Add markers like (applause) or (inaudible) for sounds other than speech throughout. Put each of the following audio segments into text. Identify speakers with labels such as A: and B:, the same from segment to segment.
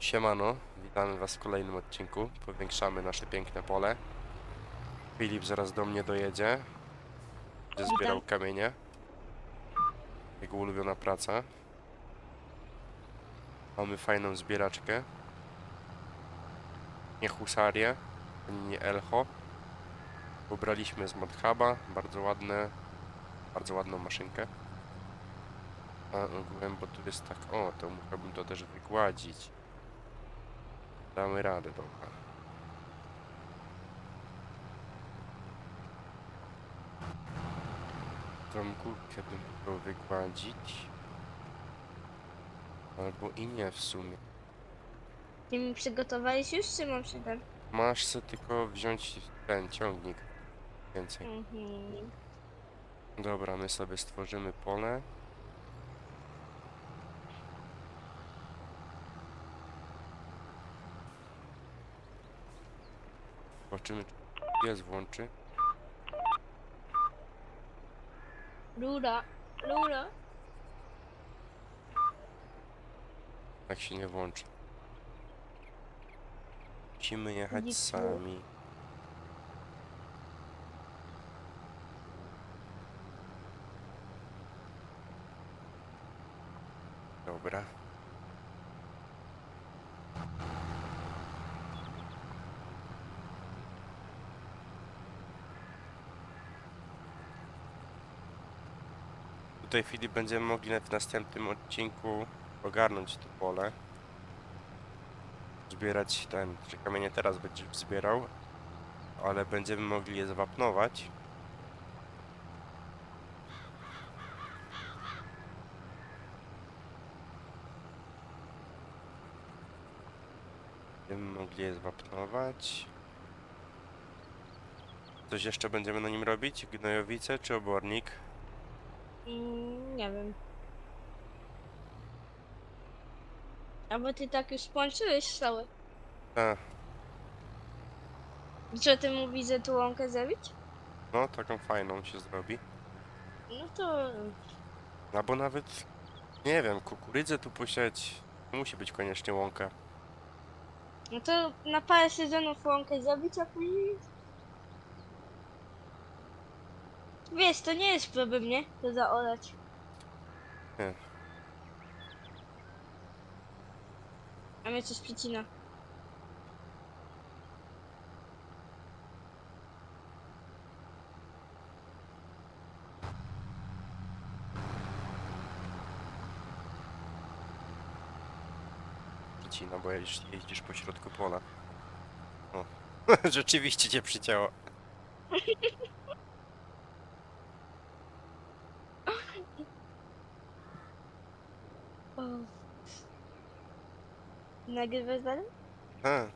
A: Siemano, witamy Was w kolejnym odcinku. Powiększamy nasze piękne pole. Filip zaraz do mnie dojedzie. Będzie zbierał kamienie. Jego ulubiona praca. Mamy fajną zbieraczkę. Nie husarię, ani nie elcho. Ubraliśmy z Madhuba, bardzo ładne, bardzo ładną maszynkę. A ogółem, bo tu jest tak, o, to musiałbym to też wygładzić. Damy radę, dobra. Tą górkę bym chciał wygładzić. Albo i nie w sumie.
B: Ty mi przygotowałeś już, czy mam się ten?
A: Masz se tylko wziąć ten ciągnik. Więcej.
B: Mhm.
A: Dobra, my sobie stworzymy pole. Zobaczymy, czy pies włączy.
B: Rura, rura.
A: Tak się nie włączy. Musimy jechać
B: Nic nie-
A: sami. Dobra. Tutaj Filip będziemy mogli w następnym odcinku ogarnąć to pole. Zbierać ten, że kamienie teraz będziesz zbierał, ale będziemy mogli je zawapnować. Będziemy mogli je zwapnować. Coś jeszcze będziemy na nim robić? Gnojowice czy obornik?
B: Mm, nie wiem. Albo ty tak już skończyłeś cały.
A: A,
B: Co ty mówisz, że tu łąkę zrobić?
A: no taką fajną się zrobi.
B: No to...
A: Albo nawet, nie wiem, kukurydzę tu posiać. Nie musi być koniecznie łąka.
B: No to na parę sezonów łąkę zrobić, a później... Wiesz, to nie jest problem, nie? To zaorać.
A: Nie.
B: A mnie coś przycina.
A: Przycina, bo jeździsz, jeździsz po środku pola. O, (laughs) rzeczywiście cię przycięło. (laughs)
B: O. Nagrywasz dalej?
A: A,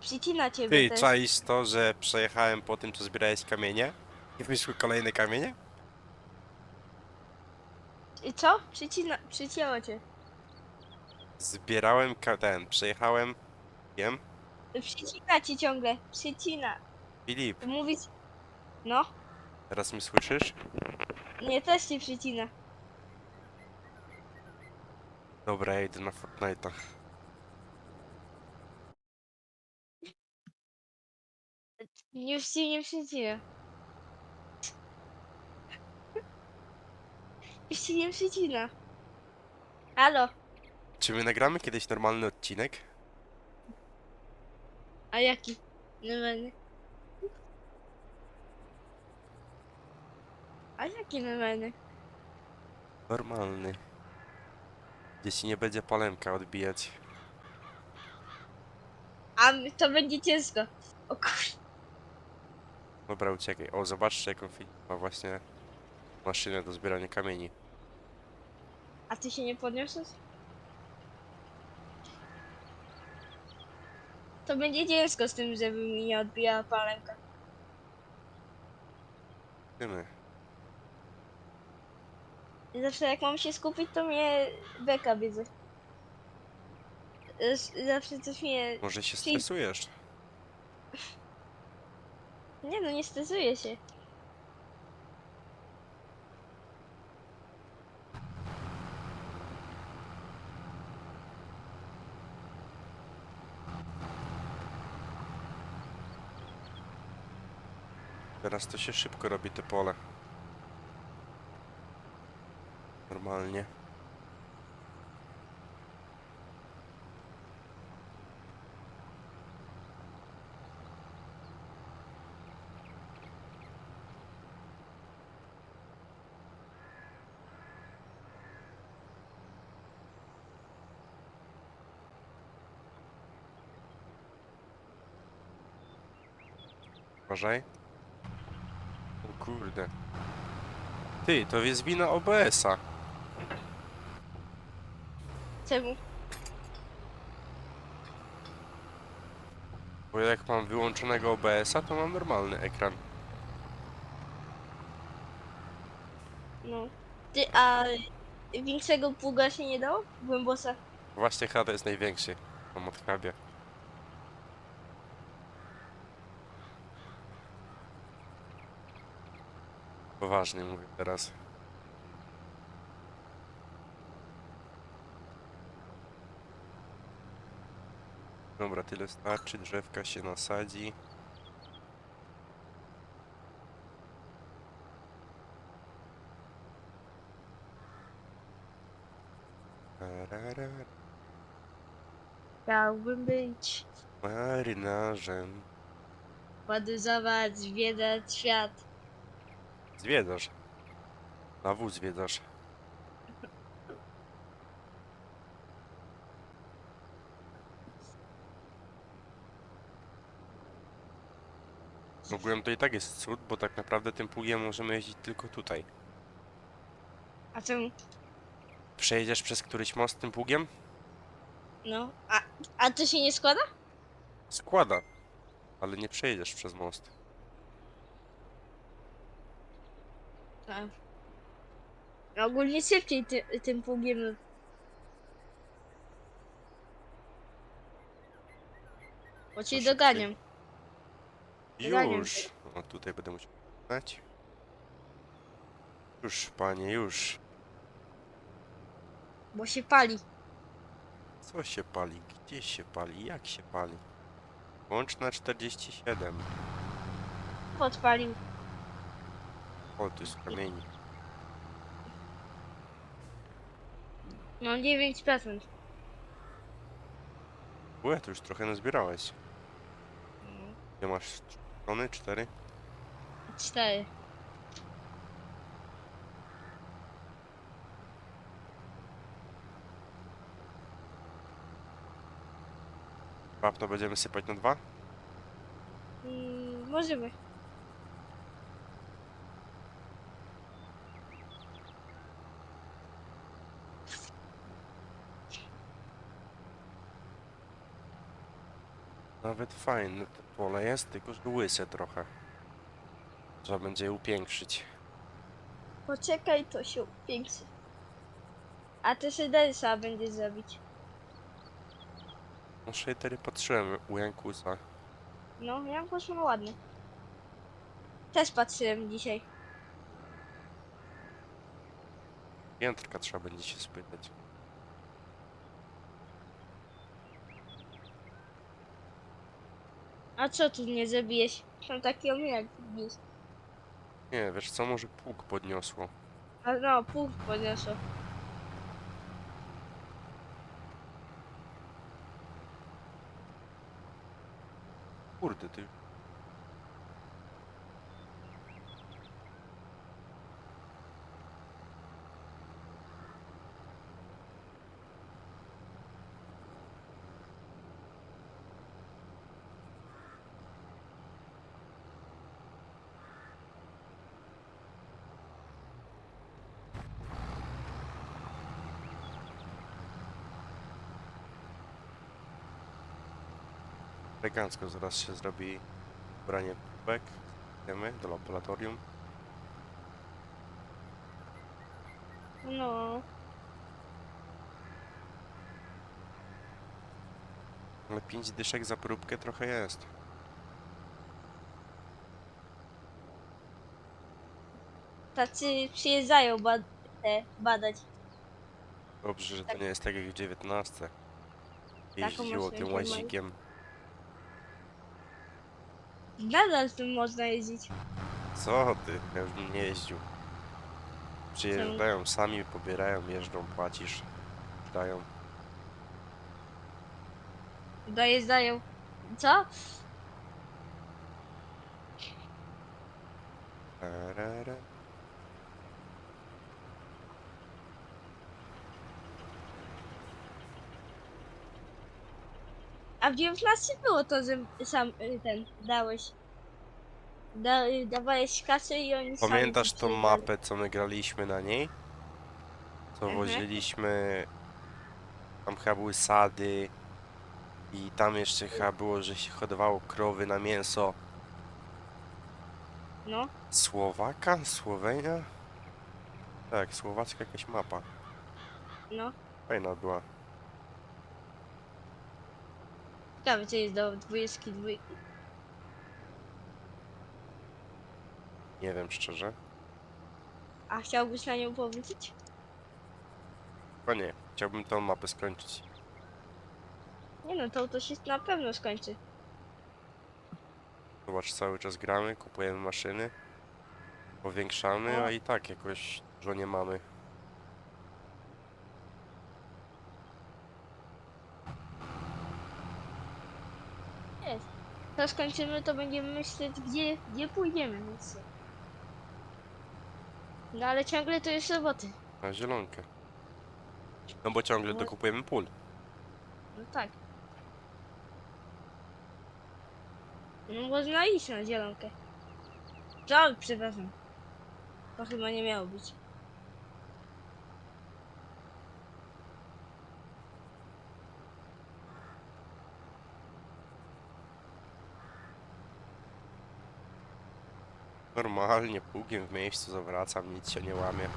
B: Przycina ciebie
A: ty,
B: też.
A: czaisz to, że przejechałem po tym, co zbierałeś kamienie? I wyszły kolejne kamienie?
B: I co? Przycina... Przycięło cię.
A: Zbierałem ka- ten, przejechałem, wiem,
B: Przycina ci ciągle. Przycina.
A: Filip,
B: Mówić... No.
A: teraz mnie słyszysz?
B: Nie, też ci przycina.
A: Dobra, ja idę na Fortnite'a.
B: Już ci nie przycina. Już ci nie przycina. Halo.
A: Czy my nagramy kiedyś normalny odcinek?
B: A jaki? Normalny. A jaki normalny?
A: Normalny. Ci nie będzie palemka odbijać.
B: A to będzie ciężko. O kur...
A: Dobra, uciekaj. O, zobaczcie jaką Filip ma właśnie maszynę do zbierania kamieni.
B: A ty się nie podniosłeś? To będzie ciężko z tym, żeby mi nie odbijała palemka.
A: Tymy.
B: Zawsze jak mam się skupić, to mnie beka widzę. Zawsze coś mnie...
A: Może się stresujesz?
B: Nie no, nie stresuję się.
A: Teraz to się szybko robi te pole. Normalnie. Uważaj. O kurde. Ty, to jest wina OBS-a.
B: Czemu?
A: Bo jak mam wyłączonego OBS-a, to mam normalny ekran.
B: No. Ty, a większego pługa się nie dało? Głębosa.
A: Właśnie HD jest największy. Mam od kabie. Poważnie mówię teraz. Dobra, tyle starczy, drzewka się nasadzi. Tarara.
B: Chciałbym być.
A: Marynarzem.
B: Podróżować, zwiedzać świat.
A: Zwiedzasz. Na wóz zwiedzasz. Ogółem to i tak jest cud, bo tak naprawdę tym pługiem możemy jeździć tylko tutaj.
B: A czemu?
A: Przejedziesz przez któryś most tym pługiem?
B: No. A, a to się nie składa?
A: Składa. Ale nie przejedziesz przez most.
B: Tak. No, Ogólnie szybciej ty, tym pługiem. Bo cię doganiam.
A: Już. O, tutaj będę musiał znać. Już, panie, już.
B: Bo się pali.
A: Co się pali? Gdzie się pali? Jak się pali? Łącz na 47.
B: Podpalił.
A: O, tu jest kamieni.
B: No 9%.
A: Łe, to już trochę nazbierałeś. Gdzie masz trzy tony? Cztery?
B: 4.
A: Wapno będziemy sypać na dwa?
B: Mm, możemy.
A: Nawet fajne to pole jest, tylko że łyse trochę. Trzeba będzie je upiększyć.
B: Poczekaj, to się upiększy. A ty szydersa będzie zrobić.
A: No shadery patrzyłem u Jankusa.
B: No, ja poszło ma ładny. Też patrzyłem dzisiaj.
A: Jędrka trzeba będzie się spytać.
B: A co tu nie zrobiłeś? Są taki ominek wbił.
A: Nie, wiesz co, może pług podniosło.
B: A no, pół podniosło.
A: Kurde, ty... Elegancko zaraz się zrobi branie próbek. Idziemy do laboratorium.
B: No,
A: Ale 5 dyszek za próbkę trochę jest.
B: tacy przyjeżdżają bad te badać.
A: Dobrze, że to
B: Tak.
A: nie jest tak jak w 19.
B: Taką
A: Jeździło tym
B: mają.
A: łazikiem.
B: Nadal tym można jeździć.
A: Co ty? Ja już bym nie jeździł. Przyjeżdżają sami, pobierają, jeżdżą, płacisz. Dają.
B: Dojeżdżają. Co?
A: Tarara.
B: A w 19 było to, że sam y, ten dałeś. Da, y, dawałeś kasę i oni sami
A: Pamiętasz tą
B: przyjechali.
A: mapę, co my graliśmy na niej? Co
B: Mhm.
A: woziliśmy... Tam chyba były sady. I tam jeszcze chyba było, że się hodowało krowy na mięso.
B: No,
A: Słowaka? Słowenia? Tak, słowacka jakaś mapa.
B: no.
A: Fajna była.
B: Ciekawe, co jest do 22.
A: Nie wiem szczerze.
B: A chciałbyś na nią powrócić?
A: Chyba nie. Chciałbym tą mapę skończyć.
B: Nie no, to, to się na pewno skończy.
A: Zobacz, cały czas gramy, kupujemy maszyny. Powiększamy, a i tak jakoś dużo nie mamy.
B: Skończymy, to będziemy myśleć, gdzie, gdzie pójdziemy. No ale ciągle to jest roboty.
A: Na zielonkę. No bo ciągle
B: No.
A: dokupujemy pól.
B: No tak. No można iść na zielonkę. Żal, przepraszam. To chyba nie miało być.
A: Normalnie, pługiem w miejscu zawracam, nic się nie łamie.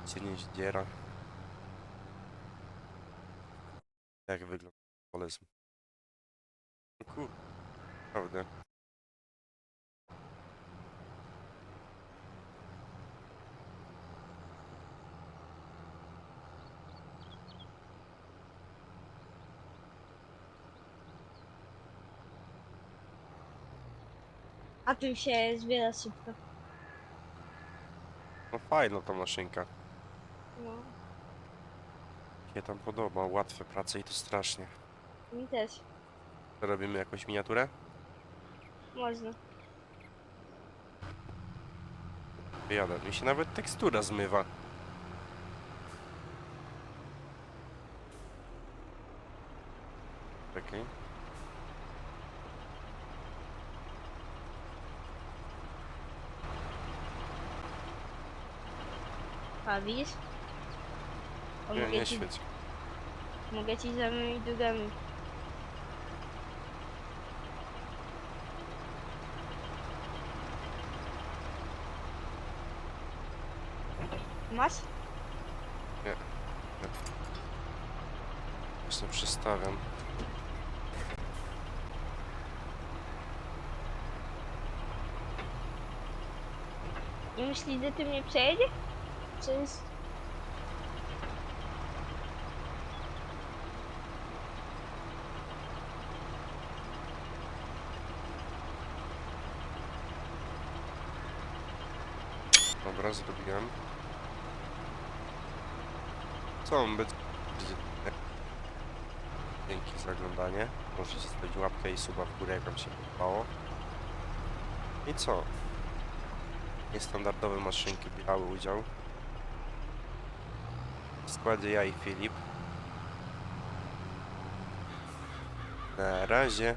A: Nic się nie zdziera. Jak wygląda polezm? No. Prawda.
B: A tym się zbiera szybko.
A: No fajna ta maszynka.
B: No,
A: Mi się tam podoba, łatwe prace i to strasznie.
B: mi też.
A: Robimy jakąś miniaturę?
B: Można.
A: Wyjadę. Mi się nawet tekstura zmywa. Czekaj.
B: Bawisz? To
A: Nie,
B: mogę,
A: nie
B: ci,
A: świeć.
B: mogę ci drugami. Masz?
A: Właśnie przestawiam.
B: Myślisz, że ty mnie przejedzie? Jest...
A: Dobra, zrobiłem. Co mam być? Dzięki za oglądanie. Możecie zostawić łapkę i suba w górę, jak wam się podobało. I co? Niestandardowe maszynki brały udział. Składzie ja i Filip. Na razie.